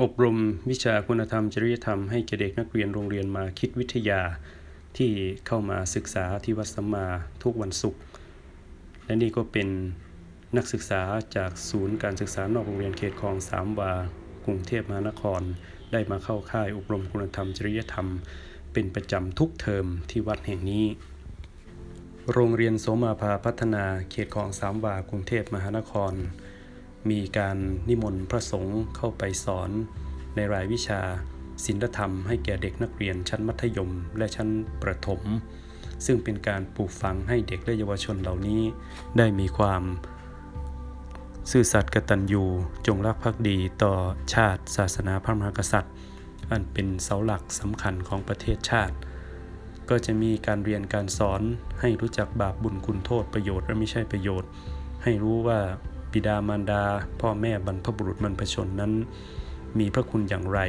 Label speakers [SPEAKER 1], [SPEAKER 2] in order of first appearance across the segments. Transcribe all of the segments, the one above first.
[SPEAKER 1] อบรมวิชาคุณธรรม จริยธรรมให้แก่เด็กนักเรียนโรงเรียนมาคิดวิทยาที่เข้ามาศึกษาที่วัดสัมมาทุกวันศุกร์และนี่ก็เป็นนักศึกษาจากศูนย์การศึกษานอกโรงเรียนเขตคลองสามวากรุงเทพมหานคร ได้มาเข้าค่ายอบรมคุณธรรม จริยธรรม เป็นประจำทุกเทอมที่วัดแห่งนี้ โรงเรียนโสมาภาพัฒนาเขตคลองสามวากรุงเทพมหานคร มีการนิมนต์พระสงฆ์เข้าไปสอน ในรายวิชาศิลธรรมให้แก่เด็กนักเรียนชั้นมัธยมและชั้นประถม ซึ่งเป็นการปลูกฝังให้เด็กและเยาวชนเหล่านี้ ได้มีความ ซื่อสัตย์กตัญญูจงรักภักดีต่อชาติศาสนาพระมหากษัตริย์ อันเป็นเสาหลักสำคัญของประเทศชาติ ก็จะมีการเรียนการสอนให้รู้จักบาปบุญคุณโทษประโยชน์และไม่ใช่ประโยชน์ ให้รู้ว่า บิดามารดา พ่อแม่บรรพบุรุษบรรพชนนั้น มีพระคุณอย่างไร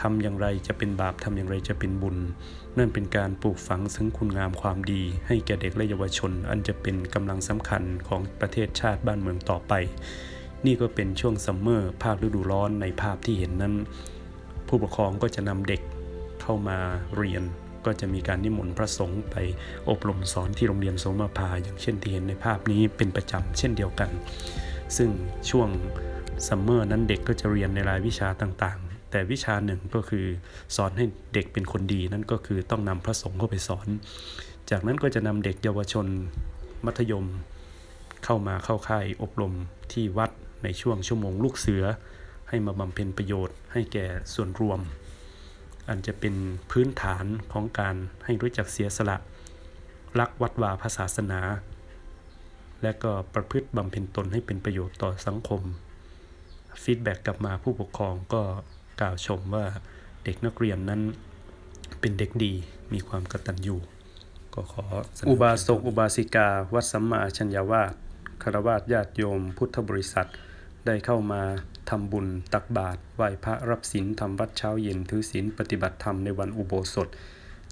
[SPEAKER 1] ทำอย่างไรจะเป็นบาปทำอย่างไรจะเป็นบุญ นั่นเป็นการปลูกฝังซึ่งคุณงามความดี ให้แก่เด็กและเยาวชน อันจะเป็นกำลังสำคัญของประเทศชาติบ้านเมืองต่อไป นี่ก็เป็นช่วงซัมเมอร์ภาคฤดูร้อนในภาพที่เห็นนั้น ผู้ปกครองก็จะนำเด็กเข้ามาเรียน ก็จะมีการนิมนต์พระสงฆ์ไปอบรมสอนที่โรงเรียนสมมาภาอย่างเช่นที่เห็นในภาพนี้เป็นประจำเช่นเดียวกัน ซึ่งช่วงซัมเมอร์นั้นเด็กก็จะเรียนในรายวิชาต่างๆ แต่วิชาหนึ่งก็คือสอนให้เด็กเป็นคนดีนั่นก็คือต้องนำพระสงฆ์เข้าไปสอน จากนั้นก็จะนำเด็กเยาวชนมัธยม เข้ามาเข้าค่ายอบรมที่วัดในช่วงชั่วโมงลูกเสือ ให้มาบำเพ็ญประโยชน์ให้แก่ส่วนรวม อันจะเป็นพื้นฐานของการให้รู้จักเสียสละ รักวัดวาพระศาสนา และก็ประพฤติบำเพ็ญตนให้เป็นประโยชน์ต่อสังคม ฟีดแบ็กกลับมาผู้ปกครองก็กล่าวชมว่าเด็กนักเรียนนั้นเป็นเด็กดีมีความกตัญญูก็ขออุบาสกอุบาสิกา วัดสัมมาชัญญาวาสคารวาสญาติโยม พุทธบริษัท ได้เข้ามาทำบุญตักบาตรไหว้พระรับศีลทำวัดเช้าเย็นถือศีลปฏิบัติธรรมในวันอุโบสถ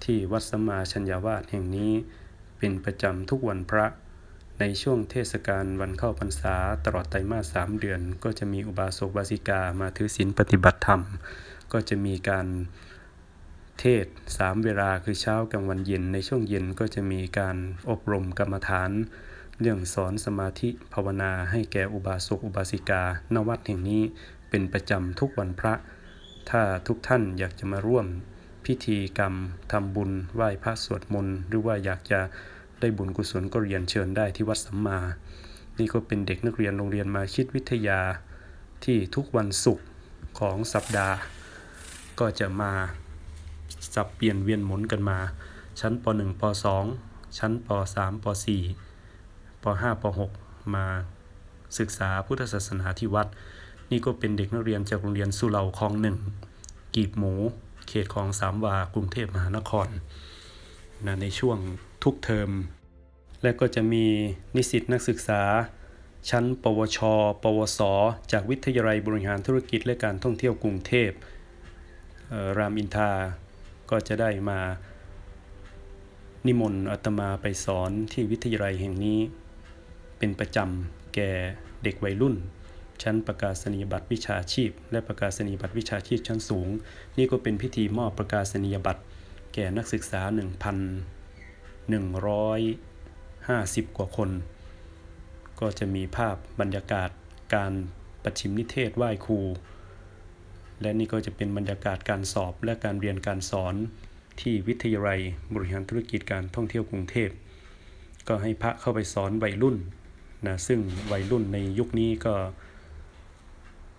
[SPEAKER 1] ที่วัดสัมมาชัญญาวาสแห่งนี้เป็นประจำทุกวันพระ ในช่วงเทศกาลวันเข้าพรรษาตลอดไตรมาสสามเดือน ก็จะมีอุบาสกบาสิกามาถือศีลปฏิบัติธรรม ก็จะมีการเทศสามเวลาคือเช้ากลางวันเย็น ในช่วงเย็นก็จะมีการอบรมกรรมฐาน เรื่องสอนสมาธิภาวนาให้แก่อุบาสกอุบาสิกาณวัดแห่งนี้เป็นประจำทุกวันพระ ถ้าทุกท่านอยากจะมาร่วมพิธีกรรมทำบุญไหว้พระสวดมนต์หรือว่าอยากจะ ได้บุญกุศลก็เรียนเชิญได้ที่วัดสัมมา นี่ก็เป็นเด็กนักเรียนโรงเรียนมาคิดวิทยาที่ทุกวันศุกร์ของสัปดาห์ ก็จะมาสับเปลี่ยนเวียนหมุนกันมา ชั้นป .1 ป .2 ชั้นป .3 ป .4 ป .5 ป .6 มาศึกษาพุทธศาสนาที่วัด นี่ก็เป็นเด็กนักเรียนจากโรงเรียนสุเหร่าคลองหนึ่งกีบหมู เขตคลองสามวากรุงเทพมหานครนะในช่วง ทุกเทอม และก็จะมีนิสิตนักศึกษา ชั้น ปวช ปวส จากวิทยาลัยบริหารธุรกิจและการท่องเที่ยวกรุงเทพรามอินทา ก็จะได้มา นิมนต์อาตมาไปสอนที่วิทยาลัยแห่งนี้ เป็นประจำแก่เด็กวัยรุ่น ชั้นประกาศนียบัตรวิชาชีพ และประกาศนียบัตรวิชาชีพชั้นสูง นี่ก็เป็นพิธีมอบประกาศนียบัตรแก่นักศึกษา 150 กว่าคน ก็จะมีภาพบรรยากาศการประชิมนิเทศไหว้ครู และนี่ก็จะเป็นบรรยากาศการสอบและการเรียนการสอนที่วิทยาลัยบริหารธุรกิจการท่องเที่ยวกรุงเทพ ก็ให้พระเข้าไปสอนวัยรุ่นนะซึ่งวัยรุ่นในยุคนี้ก็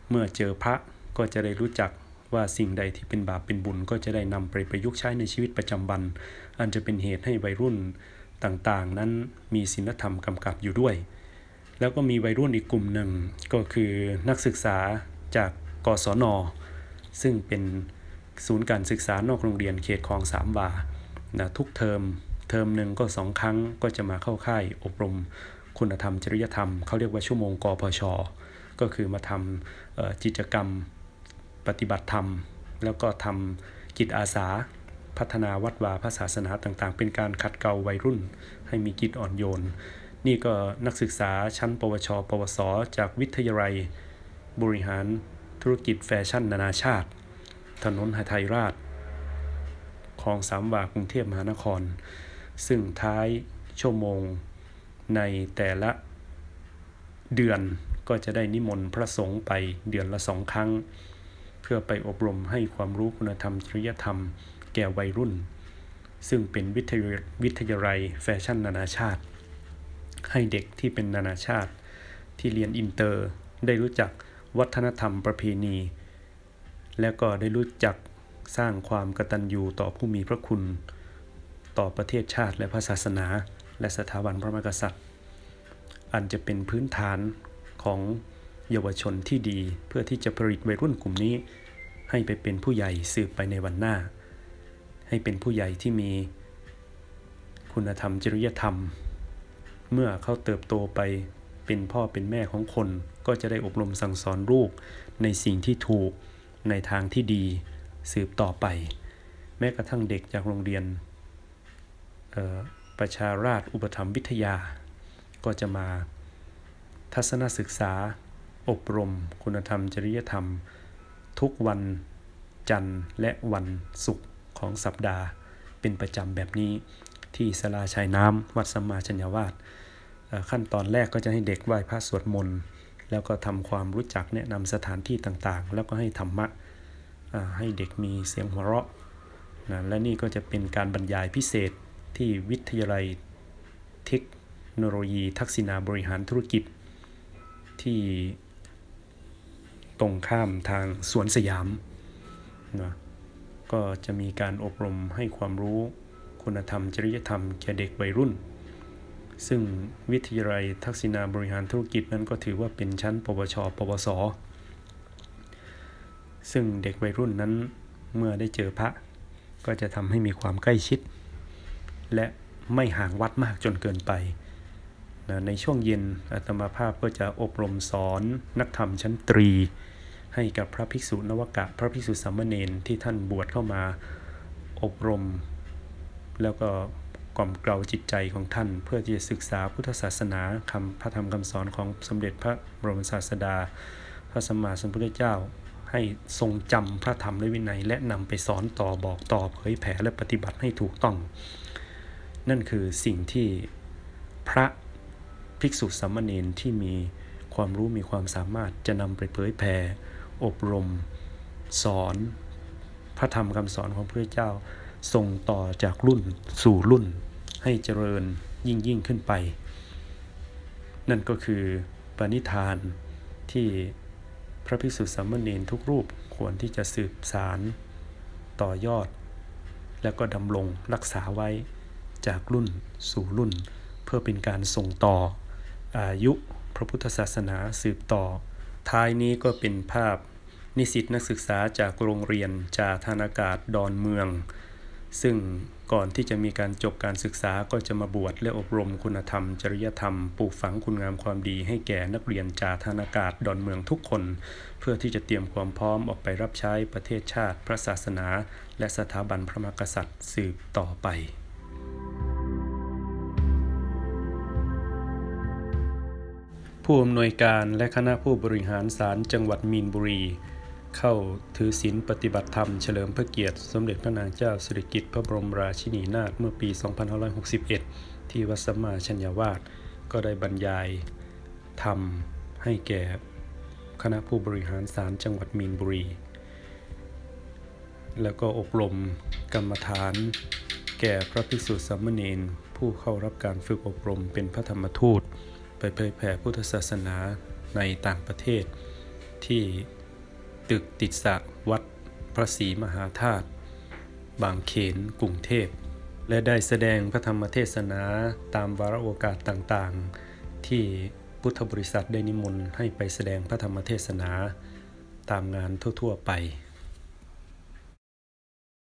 [SPEAKER 1] เมื่อเจอพระก็จะได้รู้จัก ว่าสิ่งใดที่เป็นบาปเป็นบุญก็จะได้นำไปประยุกต์ใช้ในชีวิตประจำวัน อันจะเป็นเหตุให้วัยรุ่นต่างๆ นั้นมีศีลธรรมกำกับอยู่ด้วย แล้วก็มีวัยรุ่นอีกกลุ่มหนึ่งก็คือนักศึกษาจากกศน ซึ่งเป็นศูนย์การศึกษานอกโรงเรียนเขตคลองสามวานะทุกเทอมเทอมหนึ่งก็สองครั้งก็จะมาเข้าค่ายอบรมคุณธรรมจริยธรรมเขาเรียกว่าชั่วโมงกพช ก็คือมาทำเอ่อกิจกรรม ปฏิบัติธรรม แล้วก็ทำกิจอาสา พัฒนาวัดวาพระศาสนาต่างๆ เป็นการขัดเกลาวัยรุ่น ให้มีจิตอ่อนโยน นี่ก็นักศึกษาชั้น ปวช ปวส จากวิทยาลัย บริหารธุรกิจแฟชั่นนานาชาติ ถนนหทัยราชคลองสามวากรุงเทพมหานคร ซึ่งท้ายชั่วโมงในแต่ละเดือนก็จะได้นิมนต์พระสงฆ์ไปเดือนละสองครั้ง เพื่อไปอบรมให้ความรู้คุณธรรมจริยธรรม แก่วัยรุ่น ซึ่งเป็นวิทยาวิทยาลัยแฟชั่นนานาชาติ ให้เด็กที่เป็นนานาชาติ ที่เรียนอินเตอร์ได้รู้จักวัฒนธรรมประเพณี และก็ได้รู้จักสร้างความกตัญญูต่อผู้มีพระคุณ ต่อประเทศชาติและพระศาสนา และสถาบันพระมหากษัตริย์ อันจะเป็นพื้นฐานของ เยาวชนที่ดีเพื่อที่จะผลิตวัยรุ่นกลุ่มนี้ ให้ไปเป็นผู้ใหญ่สืบไปในวันหน้า ให้เป็นผู้ใหญ่ที่มีคุณธรรมจริยธรรม เมื่อเขาเติบโตไปเป็นพ่อเป็นแม่ของคน ก็จะได้อบรมสั่งสอนลูก ในสิ่งที่ถูกในทางที่ดีสืบต่อไป แม้กระทั่งเด็กจากโรงเรียนประชาราชอุปถัมภ์วิทยา ก็จะมาทัศนศึกษา อบรมคุณธรรม จริยธรรม ทุกวันจันทร์และวันศุกร์ของสัปดาห์ เป็นประจำแบบนี้ที่สลาชายน้ำวัดสัมมาชัญญาวาสขั้นตอนแรกก็จะให้เด็กไหว้พระสวดมนต์แล้วก็ทำความรู้จักแนะนำสถานที่ต่างๆ แล้วก็ให้ธรรมะให้เด็กมีเสียงหัวเราะนะและนี่ก็จะเป็นการบรรยายพิเศษที่วิทยาลัยเทคโนโลยี ทักษิณาบริหารธุรกิจที่ ตรงข้ามทางสวนสยามนะก็จะมีการอบรมให้ความรู้คุณธรรม จริยธรรมแก่เด็กวัยรุ่น ซึ่งวิทยาลัยทักษิณาบริหารธุรกิจนั้นก็ถือว่าเป็นชั้น ปวช ปวส ซึ่งเด็กวัยรุ่นนั้นเมื่อได้เจอพระ ก็จะทำให้มีความใกล้ชิด และไม่ห่างวัดมากจนเกินไป ในช่วงเย็นอาตมาภาพก็จะอบรมสอนนักธรรมชั้นตรี ให้กับพระภิกษุนวกะ พระภิกษุสามเณรที่ท่านบวชเข้ามาอบรม แล้วก็กล่อมเกลาจิตใจของท่าน เพื่อที่จะศึกษาพุทธศาสนาคำพระธรรมคำสอนของสมเด็จพระบรมศาสดา พระสัมมาสัมพุทธเจ้า ให้ทรงจำพระธรรมและวินัย และนำไปสอนต่อบอกต่อเผยแผ่และปฏิบัติให้ถูกต้อง นั่นคือสิ่งที่พระ ภิกษุสามเณรที่มีความรู้มีความสามารถจะนำไปเผยแผ่อบรม สอน พระธรรมคำสอนของพระเจ้า ส่งต่อจากรุ่นสู่รุ่น ให้เจริญยิ่งยิ่งขึ้นไป นั่นก็คือปณิธานที่พระภิกษุสามเณรทุกรูปควรที่จะสืบสารต่อยอด แล้วก็ดำรงรักษาไว้จากรุ่นสู่รุ่น เพื่อเป็นการส่งต่อ อายุพระพุทธศาสนาสืบต่อ ท้ายนี้ก็เป็นภาพนิสิตนักศึกษาจากโรงเรียนจาธานากาศดอนเมือง ซึ่งก่อนที่จะมีการจบการศึกษาก็จะมาบวชและอบรมคุณธรรม จริยธรรม ปลูกฝังคุณงามความดีให้แก่นักเรียนจาธานากาศดอนเมืองทุกคน เพื่อที่จะเตรียมความพร้อมออกไปรับใช้ประเทศชาติ พระศาสนา และสถาบันพระมหากษัตริย์สืบต่อไป ผู้อำนวยการและคณะผู้บริหารศาลจังหวัดมีนบุรี เข้าถือศีลปฏิบัติธรรมเฉลิมพระเกียรติ สมเด็จพระนางเจ้าสิริกิติ์พระบรมราชินีนาถเมื่อปี 2561 ที่วัดสัมมาชัญญาวาสก็ได้บรรยายธรรมให้แก่คณะผู้บริหารศาลจังหวัดมีนบุรี แล้วก็อบรมกรรมฐาน แก่พระภิกษุสามเณรผู้เข้ารับการฝึกอบรมเป็นพระธรรมทูต ไปเผยแผ่พุทธศาสนาในต่างประเทศ ที่ตึกติดสะวัดพระศรีมหาธาตุบางเขนกรุงเทพ และได้แสดงพระธรรมเทศนาตามวาระโอกาสต่างๆ ที่พุทธบริษัทได้นิมนต์ให้ไปแสดงพระธรรมเทศนาตามงานทั่ว ๆ ไป